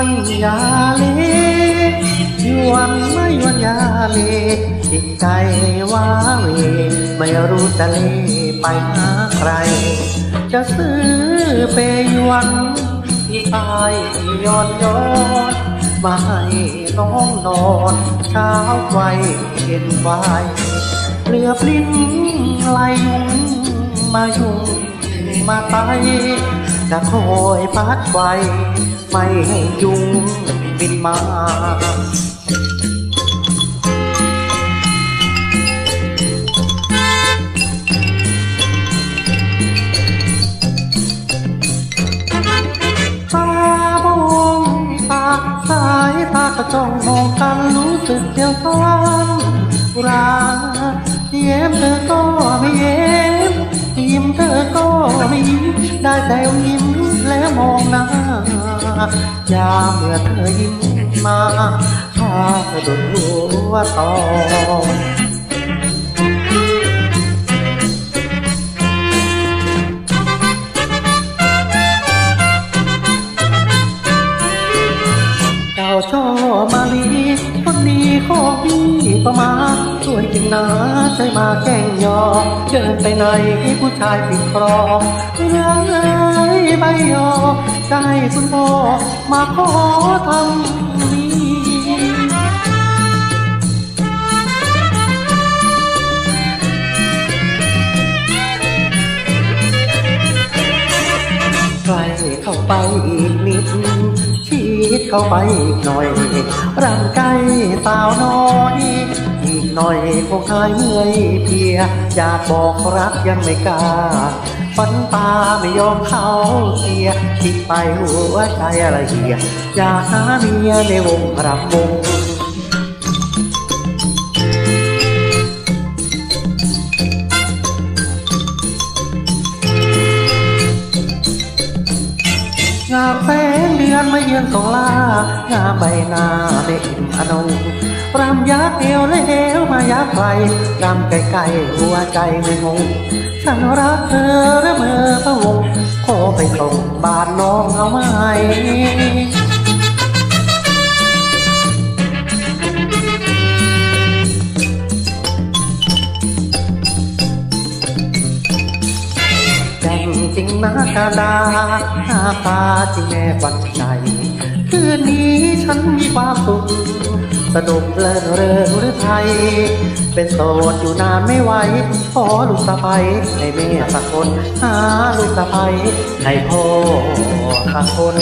วนยาเลชวนไม่ยวนยาเลจิตใจว้าเวไม่รู้จะเลไปหาใคร จะซื้อเปยวนที่อาย้อนย้อนมาให้น้องนอนเช้าไวเย็นไวเรือปลิ้นไหลยุ่งมายุ่งมาไต จะคอยพัดไฟไม่ให้ยุงบินมาตาบงตาสายตากระจ้องมองกันรู้สึกเดียวกันรักเย็บเธอก็ไม่เย็บยิ้มเธอก็ไม่ยิ้มได้แต่ยิ้ม มองหน้ายามเมื่อเธอยิ้มมาพาเธอโดนหัวต่อเจ้าช่อมาลีคนดีของพี่ก็มาณ ช่วยจริงนะใจมาแกล้งยอเดินไปไหนผู้ชายปิดครองเรื่อยใบยอใจคุณพ่อมาขอทำนี้ใกล้เข้าไปอีกนิดชีดเข้าไปอีกหน่อย ร่างกายสาวน้อย หน่อยคงหายเมื่อยเพียอยากบอกรักยังไม่กล้าฝันตาไม่ยอมเข้าเสียคิดไปหัวใจอะไรเหียอยากหาเมียในวงรำวง งามแสงเดือนไม่เยือนของลางามใบหน้าเด็กอนงรำยักเอวและเอวมายักใครรำไกลๆหัวใจไม่งงฉันรักเธอและเมื่อพะวงขอไปส่งบานน้องเอาไหม นะกาดาหน้าตาจริงแม่วันใจคืนนี้ฉันมีความสุขสนุกเลินเริงหรือไทย เป็นโสดอยู่นานไม่ไหว ขอลูกสะใภ้ให้แม่สักคน หาลูกสะใภ้ให้พ่อสักคน